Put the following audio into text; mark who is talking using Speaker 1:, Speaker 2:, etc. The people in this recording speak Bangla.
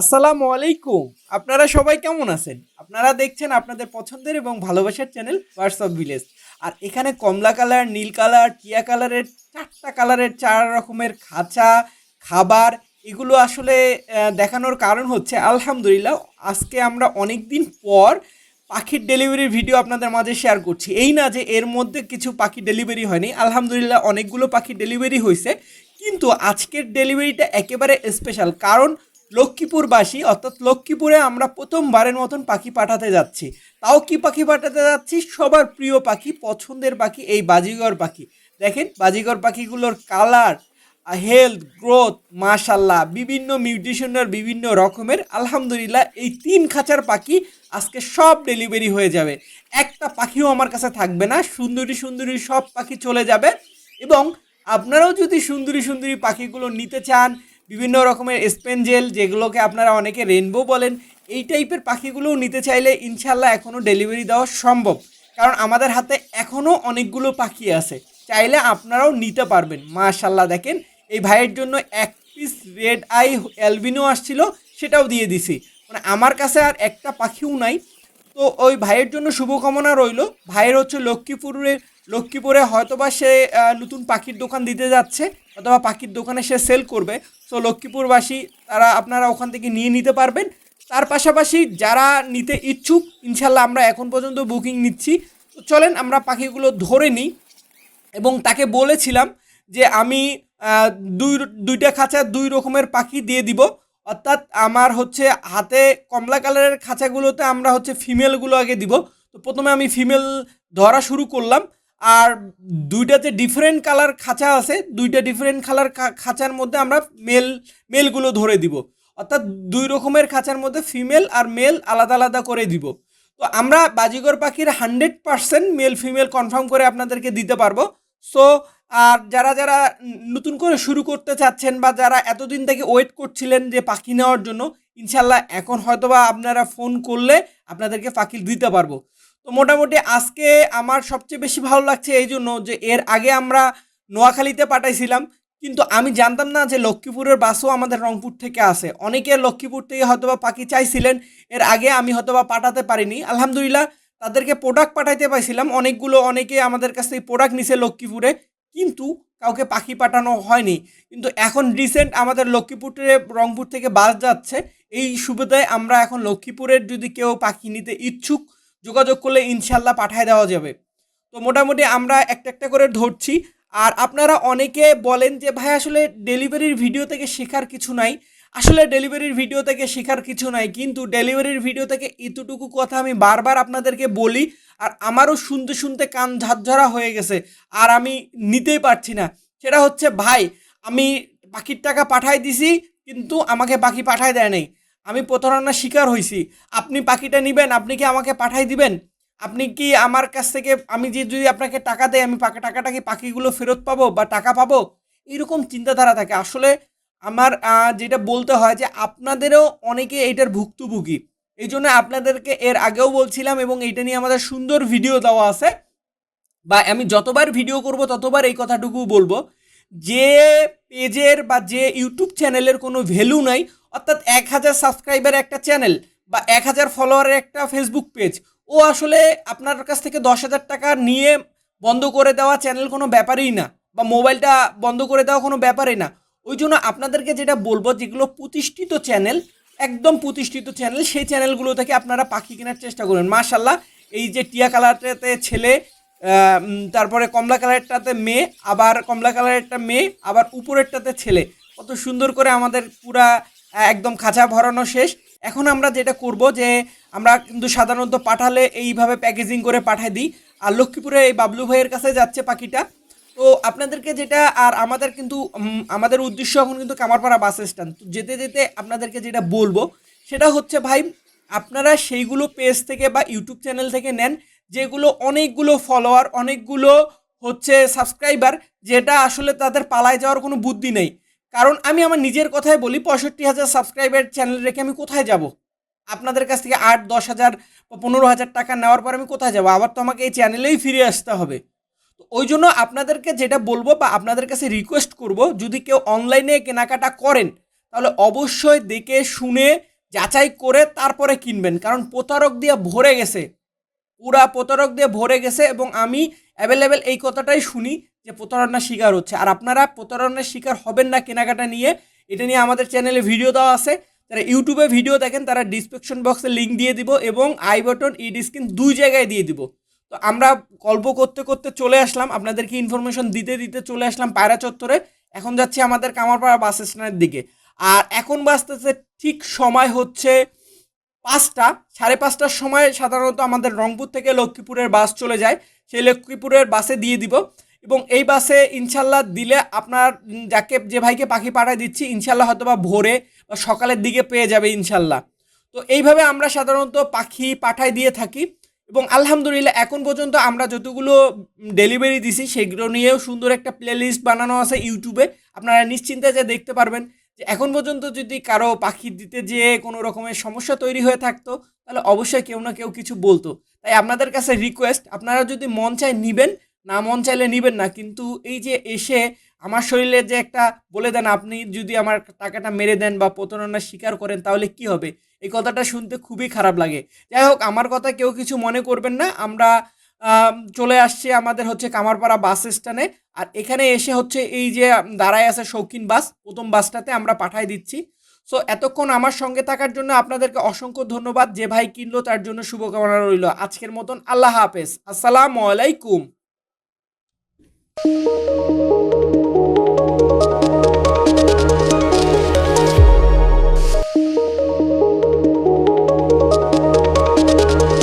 Speaker 1: আসসালামু আলাইকুম। আপনারা সবাই কেমন আছেন? আপনারা দেখছেন আপনাদের পছন্দের এবং ভালোবাসার চ্যানেল হোয়াটসঅ্যাপ ভিলেজ আর এখানে কমলা কালার, নীল কালার, টিয়া কালারের, চারটা কালারের, চার রকমের খাঁচা, খাবার, এগুলো আসলে দেখানোর কারণ হচ্ছে আলহামদুলিল্লাহ, আজকে আমরা অনেক দিন পর পাখির ডেলিভারির ভিডিও আপনাদের মাঝে শেয়ার করছি। এই না যে এর মধ্যে কিছু পাখি ডেলিভারি হয়নি, আলহামদুলিল্লাহ অনেকগুলো পাখি ডেলিভারি হয়েছে, কিন্তু আজকের ডেলিভারিটা একেবারে স্পেশাল কারণ লক্ষ্মীপুরবাসী, অর্থাৎ লক্ষ্মীপুরে আমরা প্রথমবারের মতন পাখি পাঠাতে যাচ্ছি। তাও কি পাখি পাঠাতে যাচ্ছি? সবার প্রিয় পাখি, পছন্দের পাখি এই বাজিগর পাখি। দেখেন, বাজিগর পাখিগুলোর কালার হেলথ গ্রোথ মাশাল্লাহ বিভিন্ন মিউটিশনের বিভিন্ন রকমের। আলহামদুলিল্লাহ, এই তিন খাঁচার পাখি আজকে সব ডেলিভারি হয়ে যাবে। একটা পাখিও আমার কাছে থাকবে না। সুন্দরী সুন্দরী সব পাখি চলে যাবে এবং আপনারাও যদি সুন্দরী সুন্দরী পাখিগুলো নিতে চান বিভিন্ন রকমের স্পেনজেল যেগুলোকে আপনারা অনেকে রেনবো বলেন, এই টাইপের পাখিগুলোও নিতে চাইলে ইনশাল্লাহ এখনও ডেলিভারি দেওয়া সম্ভব। কারণ আমাদের হাতে এখনও অনেকগুলো পাখি আছে। চাইলে আপনারাও নিতে পারবেন। মাশাল্লাহ দেখেন, এই ভাইয়ের জন্য এক পিস রেড আই অ্যালবিনো আসছিল, সেটাও দিয়ে দিছি। মানে আমার কাছে আর একটা পাখিও নাই। তো ওই ভাইয়ের জন্য শুভকামনা রইল। ভাইয়ের হচ্ছে লক্ষ্মীপুরের লক্ষ্মীপুরে হয়তোবা সে নতুন পাখির দোকান দিতে যাচ্ছে, অথবা পাখির দোকানে সে সেল করবে। সো লক্ষ্মীপুরবাসী, তারা আপনারা ওখান থেকে নিয়ে নিতে পারবেন। তার পাশাপাশি যারা নিতে ইচ্ছুক, ইনশাল্লাহ আমরা এখন পর্যন্ত বুকিং নিচ্ছি। তো চলেন আমরা পাখিগুলো ধরে নিই। এবং তাকে বলেছিলাম যে আমি দুই, দুইটা খাঁচা দুই রকমের পাখি দিয়ে দিব। অর্থাৎ আমার হচ্ছে হাতে কমলা কালারের খাঁচাগুলোতে আমরা হচ্ছে ফিমেলগুলো আগে দিব। তো প্রথমে আমি ফিমেল ধরা শুরু করলাম। আর দুইটাতে ডিফারেন্ট কালার খাঁচা আছে, দুইটা ডিফারেন্ট কালার খাঁচার মধ্যে আমরা মেল মেলগুলো ধরে দিব। অর্থাৎ দুই রকমের খাঁচার মধ্যে ফিমেল আর মেল আলাদা আলাদা করে দিব। তো আমরা বাজিগর পাখির hundred percent male female confirm করে আপনাদেরকে দিতে পারব। সো আর যারা যারা নতুন করে শুরু করতে চাচ্ছেন বা যারা এতদিন থেকে ওয়েট করছিলেন যে পাখি নেওয়ার জন্য, ইনশাল্লাহ এখন হয়তোবা আপনারা ফোন করলে আপনাদেরকে পাখি দিতে পারব। তো মোটামুটি আজকে আমার সবচেয়ে বেশি ভালো লাগছে এই জন্য যে এর আগে আমরা নোয়াখালীতে পাঠাইছিলাম, কিন্তু আমি জানতাম না যে লক্ষ্মীপুরের বাসও আমাদের রংপুর থেকে আসে। অনেকে লক্ষ্মীপুর থেকে হয়তোবা পাখি চাইছিলেন, এর আগে আমি হয়তোবা পাঠাতে পারিনি। আলহামদুলিল্লাহ, তাদেরকে প্রোডাক্ট পাঠাইতে পাইছিলাম, অনেকগুলো, অনেকে আমাদের কাছ থেকে প্রোডাক্ট নিছে লক্ষ্মীপুরে, কিন্তু কাউকে পাখি পাঠানো হয়নি। কিন্তু এখন রিসেন্ট আমাদের লক্ষ্মীপুরে রংপুর থেকে বাস যাচ্ছে, এই সুবিধায় আমরা এখন লক্ষ্মীপুরের যদি কেউ পাখি নিতে ইচ্ছুক যোগাযোগ করলে ইনশাল্লাহ পাঠায় দেওয়া যাবে। তো মোটামুটি আমরা একটা একটা করে ধরছি। আর আপনারা অনেকে বলেন যে, ভাই, আসলে ডেলিভারির ভিডিও থেকে শেখার কিছু নাই। আসলে ডেলিভারির ভিডিও থেকে শেখার কিছু নাই, কিন্তু ডেলিভারির ভিডিও থেকে এতটুকু কথা আমি বারবার আপনাদেরকে বলি, আর আমারও শুনতে শুনতে কান ঝাঁঝরা হয়ে গেছে, আর আমি নিতেই পারছি না। সেটা হচ্ছে, ভাই, আমি পাখির টাকা পাঠাই দিছি, কিন্তু আমাকে পাখি পাঠায় দেয় নাই। আমি প্রতারণার শিকার হয়েছি আপনি পাখিটা নেবেন, আপনি কি আমাকে পাঠাই দিবেন? আপনি কি আমার কাছ থেকে, আমি যে যদি আপনাকে টাকা দেয় আমি পাকা টাকাটা কি পাখিগুলো ফেরত পাবো বা টাকা পাবো? এরকম চিন্তাধারা থাকে। আসলে আমার যেটা বলতে হয় যে আপনাদেরও অনেকে এইটার ভুক্তভোগী। এই জন্য আপনাদেরকে এর আগেও বলছিলাম এবং এইটা নিয়ে আমাদের সুন্দর ভিডিও দেওয়া আছে। বা আমি যতবার ভিডিও করব, ততবার এই কথাটুকু বলব। যে পেজের বা যে ইউটিউব চ্যানেলের কোনো ভ্যালু নাই অর্থাৎ এক হাজার সাবস্ক্রাইবার একটা চ্যানেল বা এক হাজার ফলোয়ারের একটা ফেসবুক পেজ ও আসলে আপনার কাছ থেকে দশ হাজার টাকা নিয়ে বন্ধ করে দেওয়া চ্যানেল কোনো ব্যাপারই না বা মোবাইলটা বন্ধ করে দেওয়া কোনো ব্যাপারই না। ওই জন্য আপনাদেরকে যেটা বলব, যেগুলো প্রতিষ্ঠিত চ্যানেল একদম প্রতিষ্ঠিত চ্যানেল সেই চ্যানেলগুলো থেকে আপনারা পাখি কেনার চেষ্টা করবেন মাশাল্লাহ এই যে টিয়া কালারটাতে ছেলে তারপরে কমলা কালারটাতে মেয়ে, আবার কমলা কালারেরটা মেয়ে, আবার উপরেরটাতে ছেলে। কত সুন্দর করে আমাদের পুরা একদম খাঁচা ভরানো শেষ। এখন আমরা যেটা করব যে, আমরা কিন্তু সাধারণত পাঠালে এইভাবে প্যাকেজিং করে পাঠাই দিই। আর লক্ষ্মীপুরে এই বাবলু ভাইয়ের কাছে যাচ্ছে পাখিটা। তো আপনাদেরকে যেটা, আর আমাদের কিন্তু আমাদের উদ্দেশ্য এখন কিন্তু কামারপাড়া বাস স্ট্যান্ড। তো যেতে যেতে আপনাদেরকে যেটা বলব, সেটা হচ্ছে ভাই, আপনারা সেইগুলো পেজ থেকে বা ইউটিউব চ্যানেল থেকে নেন, যেগুলো অনেকগুলো ফলোয়ার অনেকগুলো হচ্ছে সাবস্ক্রাইবার যেটা আসলে তাদের পালায় যাওয়ার কোনো বুদ্ধি নেই। কারণ আমি আমার নিজের কথাই বলি, পঁয়ষট্টি হাজার সাবস্ক্রাইবার চ্যানেল রেখে আমি কোথায় যাব? আপনাদের কাছ থেকে আট, দশ হাজার বা পনেরো হাজার টাকা নেওয়ার পর আমি কোথায় যাব? আবার তো আমাকে এই চ্যানেলেই ফিরে আসতে হবে। তো ওই জন্য আপনাদেরকে যেটা বলব বা আপনাদের কাছে রিকোয়েস্ট করব, যদি কেউ অনলাইনে কেনাকাটা করেন, তাহলে অবশ্যই দেখে শুনে, যাচাই করে তারপরে কিনবেন। কারণ প্রতারক দিয়ে ভরে গেছে। পুরা প্রতারক দিয়ে ভরে গেছে এবং আমি অ্যাভেলেবেল এই কথাটাই শুনি যে প্রতারণার শিকার হচ্ছে। আর আপনারা প্রতারণার শিকার হবেন না কেনাকাটা নিয়ে, এটা নিয়ে আমাদের চ্যানেলে ভিডিও দেওয়া আছে। যারা ইউটিউবে ভিডিও দেখেন, তারা ডিসক্রিপশন বক্সে লিঙ্ক দিয়ে দিব এবং আই বাটন ইড স্ক্রিন দুই জায়গায় দিয়ে দিব। তো আমরা গল্প করতে করতে চলে আসলাম, আপনাদেরকে ইনফরমেশন দিতে দিতে চলে আসলাম পায়রা চত্বরে। এখন যাচ্ছি আমাদের কামারপাড়া বাস স্ট্যান্ডের দিকে। আর এখন বাসতেছে ঠিক সময় হচ্ছে পাঁচটা, সাড়ে পাঁচটার সময় সাধারণত আমাদের রংপুর থেকে লক্ষ্মীপুরের বাস চলে যায়। সেই লক্ষ্মীপুরের বাসে দিয়ে দিব এবং এই বাসে ইনশাল্লাহ দিলে আপনার যাকে, যে ভাইকে পাখি পাঠায় দিচ্ছি, ইনশাল্লাহ হয়তো বা ভোরে বা সকালের দিকে পেয়ে যাবে ইনশাল্লাহ। তো এইভাবে আমরা সাধারণত পাখি পাঠায় দিয়ে থাকি এবং আলহামদুলিল্লাহ এখন পর্যন্ত আমরা যতগুলো ডেলিভারি দিছি, সেগুলো নিয়েও সুন্দর একটা প্লেলিস্ট বানানো আছে ইউটিউবে। আপনারা নিশ্চিন্তে যে দেখতে পারবেন। এখন পর্যন্ত যদি কারও পাখি দিতে যেয়ে কোনো রকমের সমস্যা তৈরি হয়ে থাকতো তাহলে অবশ্যই কেউ না কেউ কিছু বলতো। তাই আপনাদের কাছে রিকোয়েস্ট আপনারা যদি মন চায় নিবেন না মন চাইলে নিবেন না কিন্তু এই যে এসে আমার শরীরে যে একটা বলে দেন আপনি যদি আমার টাকাটা মেরে দেন বা প্রতারণার শিকার করেন তাহলে কি হবে? এই কথাটা শুনতে খুবই খারাপ লাগে। যাই হোক আমার কথা কেউ কিছু মনে করবেন না আমরা আম, চলে আসছে আমাদের হচ্ছে কামারপাড়া বাস স্ট্যান্ডে। আর এখানে এসে হচ্ছে এই যে দাঁড়ায় আছে শৌখিন বাস, প্রথম বাসটাতে আমরা পাঠাই দিচ্ছি। সো এতক্ষণ আমার সঙ্গে থাকার জন্য আপনাদেরকে অসংখ্য ধন্যবাদ। যে ভাই কিনলো তার জন্য শুভকামনা রইল। আজকের মতন আল্লাহ হাফেজ। আসসালামু আলাইকুম।